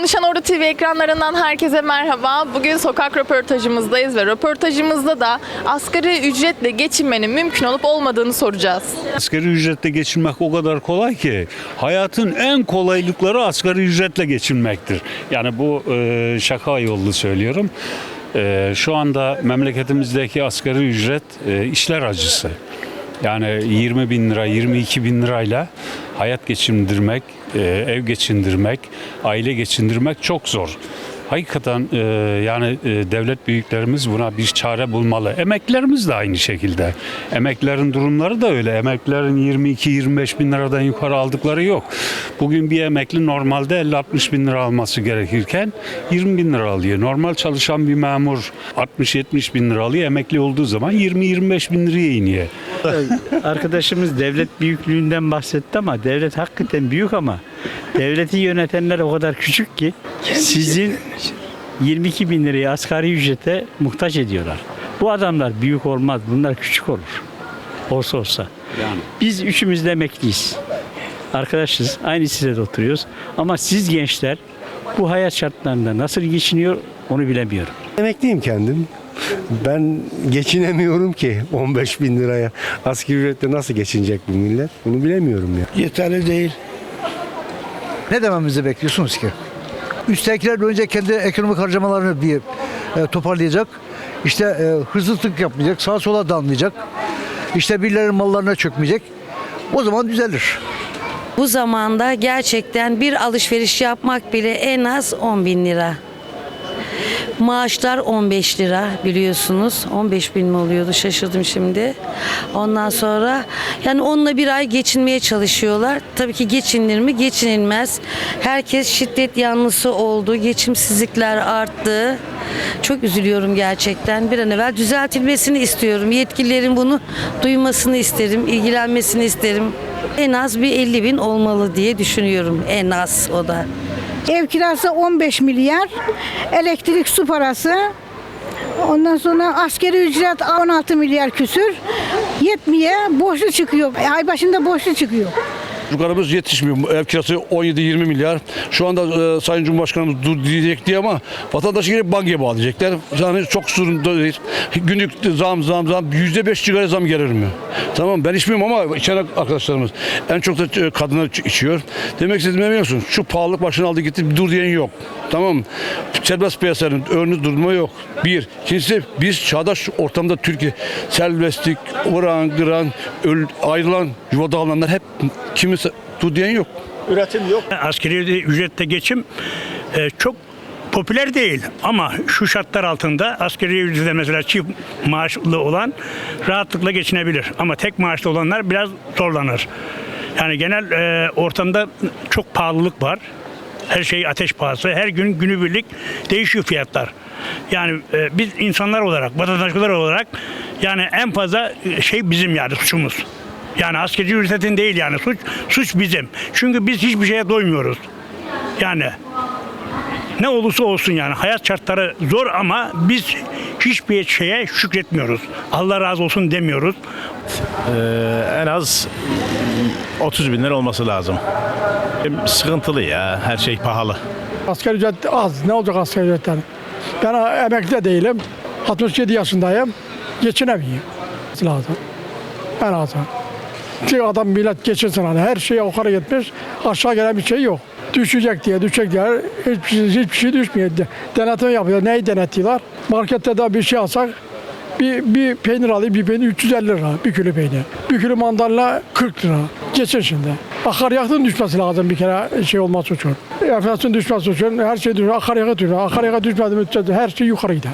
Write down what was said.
Konuşan Ordu TV ekranlarından herkese merhaba. Bugün sokak röportajımızdayız ve röportajımızda da asgari ücretle geçinmenin mümkün olup olmadığını soracağız. Asgari ücretle geçinmek o kadar kolay ki hayatın en kolaylıkları asgari ücretle geçinmektir. Yani bu e, şaka yollu söylüyorum. E, şu anda memleketimizdeki asgari ücret e, işler acısı. Yani 20 bin lira, 22 bin lirayla hayat geçindirmek, e, ev geçindirmek, aile geçindirmek çok zor. Hakikaten e, yani e, devlet büyüklerimiz buna bir çare bulmalı. Emeklilerimiz de aynı şekilde. Emeklilerin durumları da öyle. Emeklilerin 22-25 bin liradan yukarı aldıkları yok. Bugün bir emekli normalde 50-60 bin lira alması gerekirken 20 bin lira alıyor. Normal çalışan bir memur 60-70 bin lira alıyor. Emekli olduğu zaman 20-25 bin liraya iniyor. Arkadaşımız devlet büyüklüğünden bahsetti ama devlet hakikaten büyük ama devleti yönetenler o kadar küçük ki sizin 22 bin lirayı asgari ücrete muhtaç ediyorlar. Bu adamlar büyük olmaz, bunlar küçük olur. Olsa olsa. Yani. Biz üçümüz de emekliyiz. Arkadaşız, aynı sitede oturuyoruz. Ama siz gençler bu hayat şartlarında nasıl geçiniyor onu bilemiyorum. Emekliyim kendim. Ben geçinemiyorum ki 15 bin liraya. Asgari ücretle nasıl geçinecek bu millet? Bunu bilemiyorum ya. Yeterli değil. Ne dememizi bekliyorsunuz ki? Üsttekiler önce kendi ekonomik harcamalarını bir e, toparlayacak. İşte e, hırsızlık yapmayacak, sağa sola damlayacak. İşte birilerinin mallarına çökmeyecek. O zaman düzelir. Bu zamanda gerçekten bir alışveriş yapmak bile en az 10 bin lira. Maaşlar 15 lira biliyorsunuz. 15 bin mi oluyordu şaşırdım şimdi. Ondan sonra yani onunla bir ay geçinmeye çalışıyorlar. Tabii ki geçinilir mi? Geçinilmez. Herkes şiddet yanlısı oldu. Geçimsizlikler arttı. Çok üzülüyorum gerçekten. Bir an evvel düzeltilmesini istiyorum. Yetkililerin bunu duymasını isterim, ilgilenmesini isterim. En az bir 50 bin olmalı diye düşünüyorum. En az o da. Ev kirası 15 milyar, elektrik su parası, ondan sonra askeri ücret 16 milyar küsür. Yetmiyor, borçlu çıkıyor. Ay başında borçlu çıkıyor. Çocuklarımız yetişmiyor. Ev kirası 17-20 milyar. Şu anda e, Sayın Cumhurbaşkanımız dur diyecek diye ama vatandaşı gelip bankaya bağlayacaklar. Yani çok sorun değil. Günlük zam zam zam. Yüzde beş sigara zam gelir mi? Tamam ben içmiyorum ama içen arkadaşlarımız. En çok da e, kadınlar iç- içiyor. Demek istediğimi biliyorsun. Şu pahalılık başını aldı gitti. Dur diyen yok. Tamam? Serbest piyasanın önünü durma yok. Bir. İkincisi biz çağdaş ortamda Türkiye serbestlik, oran, kıran, öl, ayrılan, yuva dağılanlar hep kimisi dur diyen yok. Askeri ücretle geçim e, çok popüler değil ama şu şartlar altında askeri ücretle mesela çift maaşlı olan rahatlıkla geçinebilir ama tek maaşlı olanlar biraz zorlanır. Yani genel e, ortamda çok pahalılık var. Her şey ateş pahası. Her gün günübirlik değişiyor fiyatlar. Yani e, biz insanlar olarak, vatandaşlar olarak yani en fazla e, şey bizim yani suçumuz. Yani askeri ücretin değil yani suç suç bizim. Çünkü biz hiçbir şeye doymuyoruz. Yani ne olursa olsun yani hayat şartları zor ama biz hiçbir şeye şükretmiyoruz. Allah razı olsun demiyoruz. en az 30 bin lira olması lazım. Sıkıntılı ya, her şey pahalı. Asgari ücret az. Ne olacak asgari ücretten? Ben emekli de değilim. 67 yaşındayım. Geçinemiyorum. Lazım. En azından. Çünkü adam millet geçinsin hani. Her şey yukarı gitmiş. Aşağı gelen bir şey yok. Düşecek diye, düşecek diye hiçbir şey, hiçbir şey düşmüyor. De- Denetim yapıyor. Neyi denetliyorlar? Markette de bir şey alsak bir, bir peynir alayım, bir peynir 350 lira, bir kilo peynir. Bir kilo mandalina 40 lira. Geçin şimdi. Akaryakıtın düşmesi lazım bir kere şey olması için. Enflasyon düşmesi için her şey düşüyor. Akaryakıt düşüyor. Akaryakıt düşmedi her şey yukarı gider.